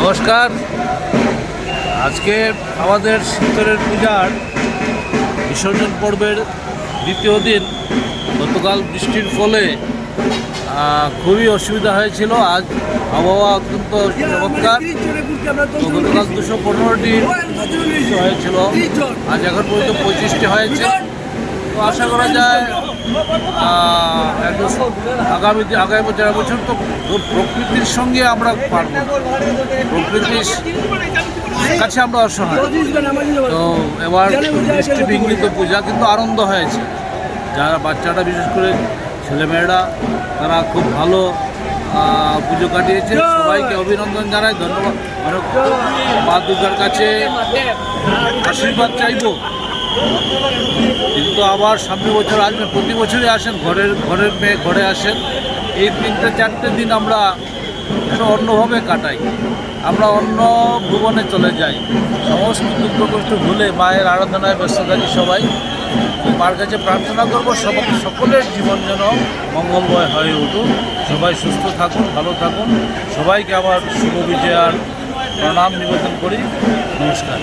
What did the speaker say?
নমস্কার। আজকে আমাদের শীতলের পূজার বিসর্জন পর্বের দ্বিতীয় দিন। গতকাল বৃষ্টির ফলে খুবই অসুবিধা হয়েছিল। আজ আবহাওয়া অত্যন্ত চমৎকার। গতকাল দুশো পনেরোটি হয়েছিল। আজ এখন পর্যন্ত পঁচিশটি হয়েছে। তো আশা করা যায় আগামী আগামী চার বছর তো প্রকৃতির সঙ্গে আমরা পারব। প্রকৃতির কাছে আমরা অসহায়। তো এবার বৃষ্টি বিঘ্নিত পূজা কিন্তু আনন্দ হয়েছে। যারা বাচ্চারা, বিশেষ করে ছেলেমেয়েরা, তারা খুব ভালো পুজো কাটিয়েছে। সবাইকে অভিনন্দন জানাই। ধন্যবাদ। মা দুর্গার কাছে আশীর্বাদ চাইব। কিন্তু আবার সামনে বছর আসবে, প্রতি বছরই আসেন, ঘরের ঘরের মেয়ে ঘরে আসেন। এই তিনটে, চারটে দিন আমরা অন্যভাবে কাটাই। আমরা অন্য ভুবনে চলে যাই। সমস্ত দুঃখ কষ্ট ভুলে মায়ের আরাধনায় ব্যস্ত থাকি সবাই। মার কাছে প্রার্থনা করব সবাই সকলের জীবন যেন মঙ্গলময় হয়ে উঠুক। সবাই সুস্থ থাকুন, ভালো থাকুন। সবাইকে আবার শুভ বিজয়ার প্রণাম, নিবেদন করি। নমস্কার।